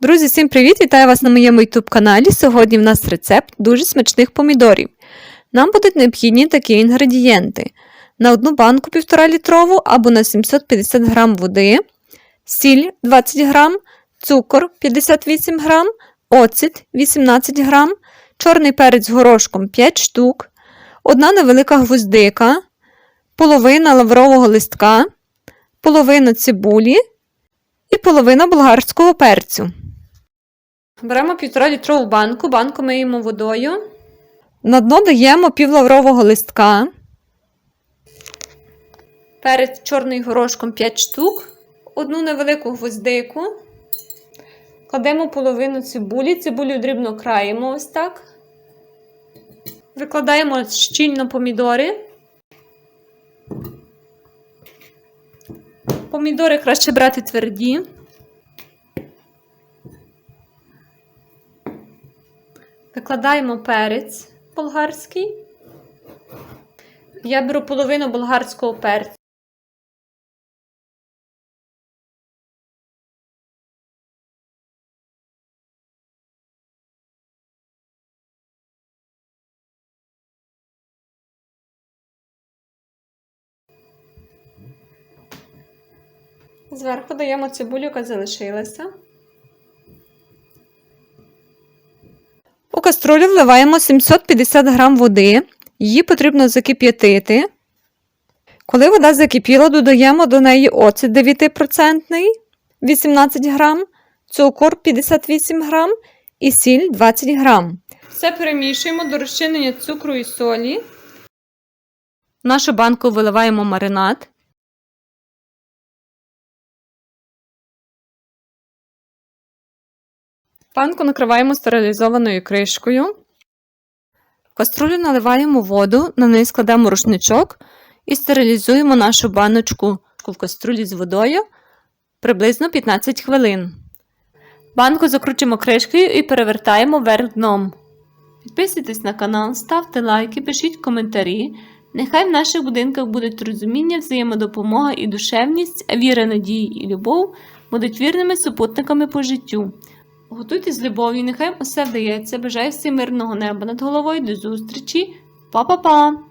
Друзі, всім привіт! Вітаю вас на моєму YouTube каналі. Сьогодні в нас рецепт дуже смачних помідорів. Нам будуть необхідні такі інгредієнти: на одну банку 1,5 літрову або на 750 г води, сіль 20 г, цукор 58 г, оцет 18 г, чорний перець з горошком 5 штук, одна невелика гвоздика, половина лаврового листка, половина цибулі і половина болгарського перцю. Беремо 1,5 літрову банку, банку миємо водою. На дно даємо пів лаврового листка, перець чорний горошком 5 штук, одну невелику гвоздику, кладемо половину цибулі, цибулю дрібно краємо ось так. Викладаємо щільно помідори. Помідори краще брати тверді. Викладаємо перець болгарський. Я беру половину болгарського перцю. Зверху даємо цибулю, яка залишилася. У каструлю вливаємо 750 г води. Її потрібно закип'ятити. Коли вода закипіла, додаємо до неї оцет 9%, 18 г, цукор 58 г і сіль 20 г. Все перемішуємо до розчинення цукру і солі. В нашу банку виливаємо маринад. Банку накриваємо стерилізованою кришкою. В каструлю наливаємо воду, на неї складемо рушничок і стерилізуємо нашу баночку в каструлі з водою приблизно 15 хвилин. Банку закручуємо кришкою і перевертаємо вверх дном. Підписуйтесь на канал, ставте лайки, пишіть коментарі. Нехай в наших будинках будуть розуміння, взаємодопомога і душевність, а віра, надії і любов будуть вірними супутниками по життю. Готуйте з любов'ю, нехай усе вдається. Бажаю всім мирного неба над головою. До зустрічі. Па-па-па!